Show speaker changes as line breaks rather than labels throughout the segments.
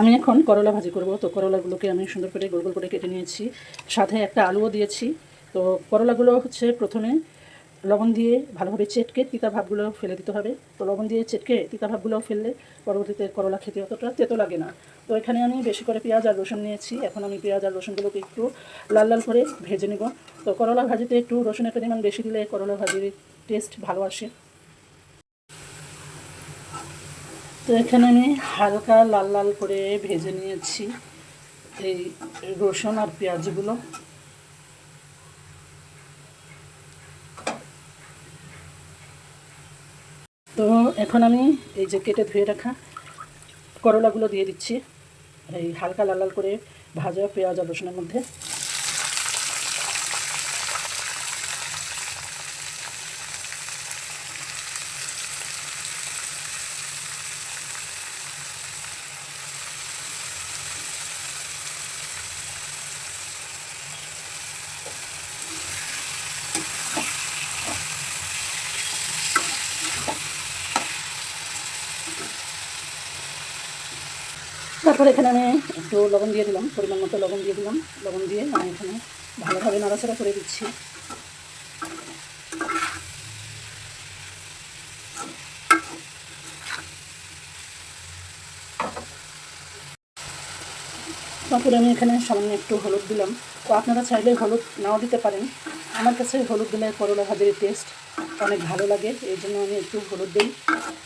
আমি এখন করলা ভাজি করব। তো করলাগুলোকে আমি সুন্দর করে গোল গোল করে কেটে নিয়েছি। সাথে একটা আলুও দিয়েছি। তো করলাগুলো হচ্ছে প্রথমে লবণ দিয়ে ভালোভাবে চেটকে তিতা ভাবগুলো ফেলে দিতে হবে। তো লবণ দিয়ে চেটকে তিতা ভাবগুলো ফেললে পরবর্তীতে করলা খেতে অতটা তেতো লাগে না। তো এখানে আমি বেশি করে পেঁয়াজ আর রসুন নিয়েছি। এখন আমি পেঁয়াজ আর রসুনগুলোকে একটু লাল লাল করে ভেজে নেব। তো করলা ভাজিতে একটু রসুনের পরিমাণ বেশি দিলে করলা ভাজির টেস্ট ভালো আসে। তো এখানে আমি হালকা লাল লাল করে ভেজে নিয়েছি এই রসুন আর পেঁয়াজগুলো। তো এখন আমি এই যে কেটে ধুয়ে রাখা করলাগুলো দিয়ে দিচ্ছি, এই হালকা লাল লাল করে ভাজা পেঁয়াজ আর রসুনের মধ্যে। তারপর এখানে আমি একটু লবণ দিয়ে দিলাম, পরিমাণ মতো লবণ দিয়ে দিলাম। লবণ দিয়ে আমি এখানে ভালোভাবে নাড়াচাড়া করে দিচ্ছি। তারপরে আমি এখানে সামান্য একটু হলুদ দিলাম। তো আপনারা চাইলে হলুদ নাও দিতে পারেন। আমার কাছে হলুদ দিলে করলা ভাজির টেস্ট অনেক ভালো লাগে, এই জন্য আমি একটু হলুদ দিই।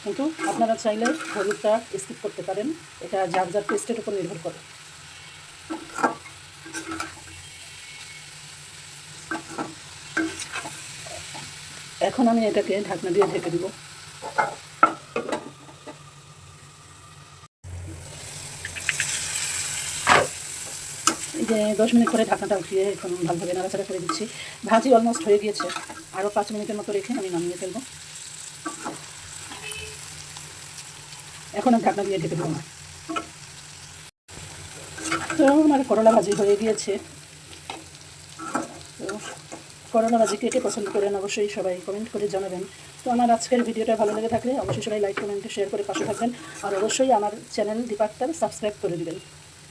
কিন্তু আপনারা চাইলে হলুদটা স্কিপ করতে পারেন। এটা যার যার টেস্টের উপর নির্ভর করে। এখন আমি এটাকে ঢাকনা দিয়ে ঢেকে দিব। দশ মিনিট করে ঢাকনাটা উঠিয়ে এখন ভালোভাবে নাড়াচাড়া করে দিচ্ছি। ভাজি অলমোস্ট হয়ে গিয়েছে। আরও পাঁচ মিনিটের মতো রেখে আমি নামিয়ে ফেলব। এখন আর ঢাকনা দিয়ে ঢেকে দেবো। না তো আমার করলা ভাজি হয়ে গিয়েছে। তো করলা ভাজি কে কে পছন্দ করেন অবশ্যই সবাই কমেন্ট করে জানাবেন। তো আমার আজকের ভিডিওটা ভালো লেগে থাকলে অবশ্যই সবাই লাইক কমেন্ট শেয়ার করে পাশে থাকবেন। আর অবশ্যই আমার চ্যানেল দীপাক্তার সাবস্ক্রাইব করে দিবেন।